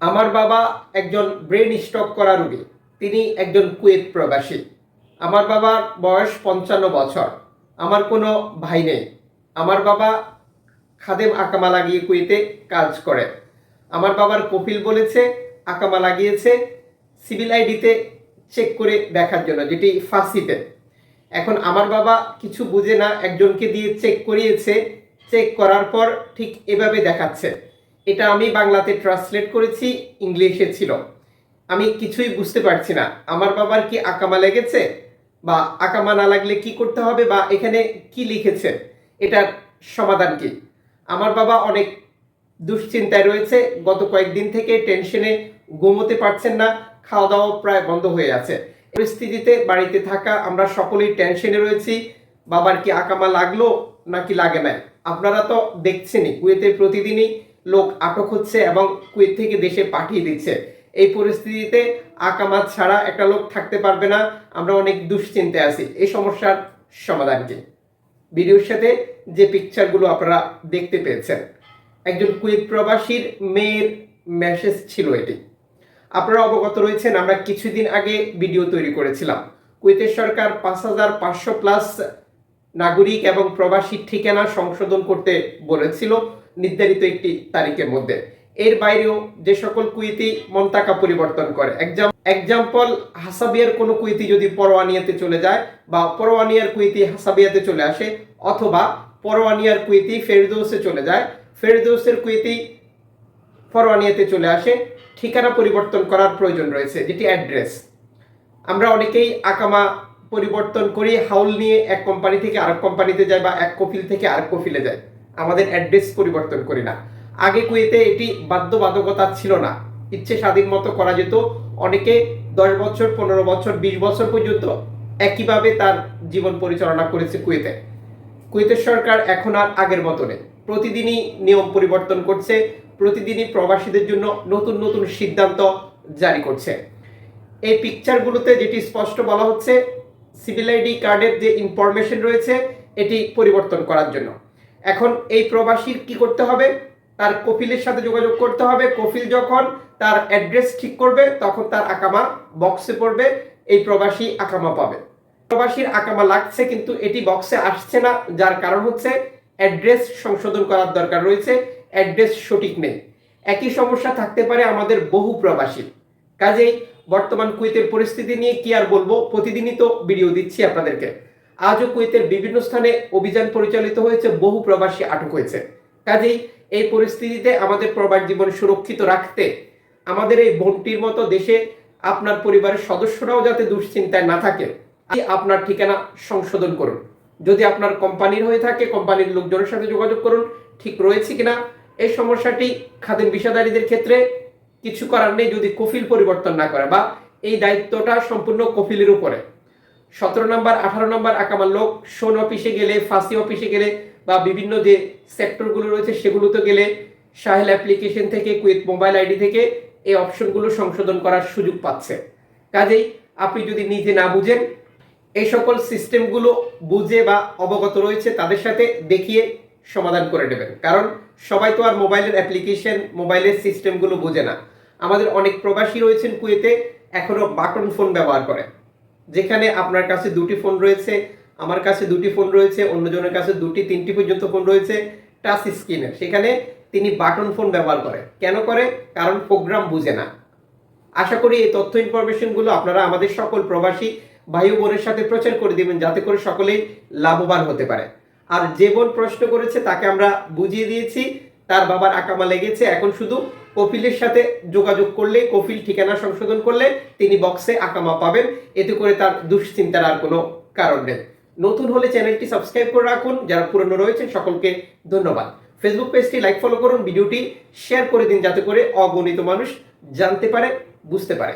আমার বাবা একজন ব্রেন স্ট্রোক করা রোগী। তিনি একজন কুয়েত প্রবাসী। আমার বাবার বয়স পঞ্চান্ন বছর। আমার কোনো ভাই নেই। আমার বাবা খাদেম আকামা লাগিয়ে কুয়েতে কাজ করে। আমার বাবার কপিল বলেছে, আকামা লাগিয়েছে, সিভিল আইডিতে চেক করে দেখার জন্য, যেটি ফাঁসিতে। এখন আমার বাবা কিছু বুঝে না, একজনকে দিয়ে চেক করিয়েছে। চেক করার পর ঠিক এভাবে দেখাচ্ছে। এটা আমি বাংলাতে ট্রান্সলেট করেছি, ইংলিশে ছিল। আমি কিছুই বুঝতে পারছি না। আমার বাবার কি আকামা লেগেছে? বা আকামা না লাগলে কি করতে হবে? বা এখানে কি লিখেছে? এটার সমাধান কি? আমার বাবা অনেক দুশ্চিন্তায় রয়েছে। গত কয়েকদিন থেকে টেনশনে ঘুমোতে পারছেন না। খাওয়া দাওয়া প্রায় বন্ধ হয়ে আছে। পরিস্থিতিতে বাড়িতে থাকা আমরা সকলেই টেনশনে রয়েছি। বাবার কি আকামা লাগল নাকি লাগে না আপনারা তো দেখছেনই। কুয়েতে প্রতিদিনই লোক আটক হচ্ছে এবং কুয়েত থেকে দেশে পাঠিয়ে দিচ্ছে। এই পরিস্থিতিতে আকামা ছাড়া একটা লোক থাকতে পারবে না। আমরা অনেক দুশ্চিন্তায় আছি। এই সমস্যার সমাধান কি? ভিডিওর সাথে যে পিকচারগুলো আপনারা দেখতে পেয়েছেন। একজন কুয়েত প্রবাসীর মেয়ের মেসেজ ছিল এটি। আপনারা অবগত রয়েছেন, আমরা কিছুদিন আগে ভিডিও তৈরি করেছিলাম। কুয়েতের সরকার পাঁচ হাজার পাঁচশো প্লাস নাগরিক এবং প্রবাসী ঠিকানা সংশোধন করতে বলেছিল নির্ধারিত একটি তারিখের মধ্যে। এর বাইরেও যে সকল কুইতি মন্তাকা পরিবর্তন করে। এক্সাম্পল হাসাবিয়ার কোনো কুইতি যদি পরোয়ানিয়াতে চলে যায় বা পরোয়ানিয়ার কুইতি হাসাবিয়াতে চলে আসে, অথবা পরোয়ানিয়ার কুইতি ফেরদৌসে চলে যায়, ফেরদৌসের কুইতি পরোয়ানিয়াতে চলে আসে, ঠিকানা পরিবর্তন করার প্রয়োজন রয়েছে, যেটি অ্যাড্রেস আমরা অনেকেই আকামা পরিবর্তন করি, হাউল নিয়ে এক কোম্পানি থেকে আরেক কোম্পানিতে যায় বা এক কফিল থেকে আরেক কফিলে যায়। আমাদের অ্যাড্রেস পরিবর্তন করি না। আগে কুয়েতে এটি বাধ্যবাধকতা ছিল না। ইচ্ছে স্বাধীন মতো করা যেত। অনেকে দশ বছর, পনেরো বছর, বিশ বছর পর্যন্ত একইভাবে তার জীবন পরিচালনা করেছে কুয়েতে। কুয়েতের সরকার এখন আর আগের মতো নেই। প্রতিদিনই নিয়ম পরিবর্তন করছে। প্রতিদিনই প্রবাসীদের জন্য নতুন নতুন সিদ্ধান্ত জারি করছে। এই পিকচারগুলোতে যেটি স্পষ্ট বলা হচ্ছে সিভিল আইডি কার্ডের যে ইনফরমেশন রয়েছে, এটি পরিবর্তন করার জন্য। এখন এই প্রবাসীর কি করতে হবে? তার কপিলের সাথে যোগাযোগ করতে হবে। কপিল যখন তার অ্যাড্রেস ঠিক করবে, তখন তার আকামা বক্সে পড়বে, এই প্রবাসী আকামা পাবে। প্রবাসীর আকামা লাগছে কিন্তু এটি বক্সে আসছে না, যার কারণ হচ্ছে অ্যাড্রেস সংশোধন করার দরকার রয়েছে অ্যাড্রেস সঠিক নেই। একই সমস্যা থাকতে পারে আমাদের বহু প্রবাসী। কাজেই বর্তমান কুয়েতের পরিস্থিতি নিয়ে কি আর বলব? প্রতিদিনই তো ভিডিও দিচ্ছি আপনাদেরকে। আজও কুয়েতের বিভিন্ন স্থানে অভিযান পরিচালিত হয়েছে, বহু প্রবাসী আটক হয়েছে। কাজেই এই পরিস্থিতিতে আমাদের প্রবাস জীবন সুরক্ষিত রাখতে আমাদের এই বনটির মতো দেশে আপনার পরিবারের সদস্যরাও যাতে দুশ্চিন্তায় না থাকে আপনার ঠিকানা সংশোধন করুন। যদি আপনার কোম্পানির হয়ে থাকে, কোম্পানির লোকজনের সাথে যোগাযোগ করুন, ঠিক রয়েছে কিনা? এই সমস্যাটি খাদেম বিষাদারীদের ক্ষেত্রে কিছু করার নেই যদি কফিল পরিবর্তন না করে, বা এই দায়িত্বটা সম্পূর্ণ কফিলের উপরে। সতেরো নম্বর, আঠারো নম্বর আকামার লোক শোন অফিসে গেলে, ফাঁসি অফিসে গেলে, বা বিভিন্ন যে সেক্টরগুলো রয়েছে সেগুলোতে গেলে, সাহেল অ্যাপ্লিকেশন থেকে কুইক মোবাইল আইডি থেকে এই অপশনগুলো সংশোধন করার সুযোগ পাচ্ছে। কাজেই আপনি যদি নিজে না বুঝেন, এই সকল সিস্টেমগুলো বুঝে বা অবগত রয়েছে তাদের সাথে দেখিয়ে সমাধান করে নেবেন। কারণ সবাই তো আর মোবাইলের অ্যাপ্লিকেশন, মোবাইলের সিস্টেমগুলো বোঝে না। আমাদের অনেক প্রবাসী রয়েছেন কুয়েতে এখনও বাটন ফোন ব্যবহার করে। যেখানে আপনার কাছে দুটি ফোন রয়েছে, আমার কাছে দুটি ফোন রয়েছে, অন্যজনের কাছে দুটি, তিনটি পর্যন্ত ফোন রয়েছে, টাচ স্ক্রিনের। সেখানে তিনি বাটন ফোন ব্যবহার করে। কেন করে? কারণ প্রোগ্রাম বুঝে না। আশা করি এই তথ্য ইনফরমেশনগুলো আপনারা আমাদের সকল প্রবাসী ভাই বোনের সাথে প্রচার করে দিবেন, যাতে করে সকলেই লাভবান হতে পারে। আর যে বোন প্রশ্ন করেছে তাকে আমরা বুঝিয়ে দিয়েছি। তার বাবার আকামা লেগেছে। এখন শুধু কপিলের সাথে যোগাযোগ করলে কপিল ঠিকানা সংশোধন করলে তিনি বক্সে আকামা পাবেন। এতে করে তার দুশ্চিন্তার আর কোনো কারণ নেই। নতুন হলে চ্যানেলটি সাবস্ক্রাইব করে রাখুন। যারা পুরনো রয়েছেন, সকলকে ধন্যবাদ। ফেসবুক পেজটি লাইক ফলো করুন। ভিডিওটি শেয়ার করে দিন যাতে করে অগণিত মানুষ জানতে পারে, বুঝতে পারে।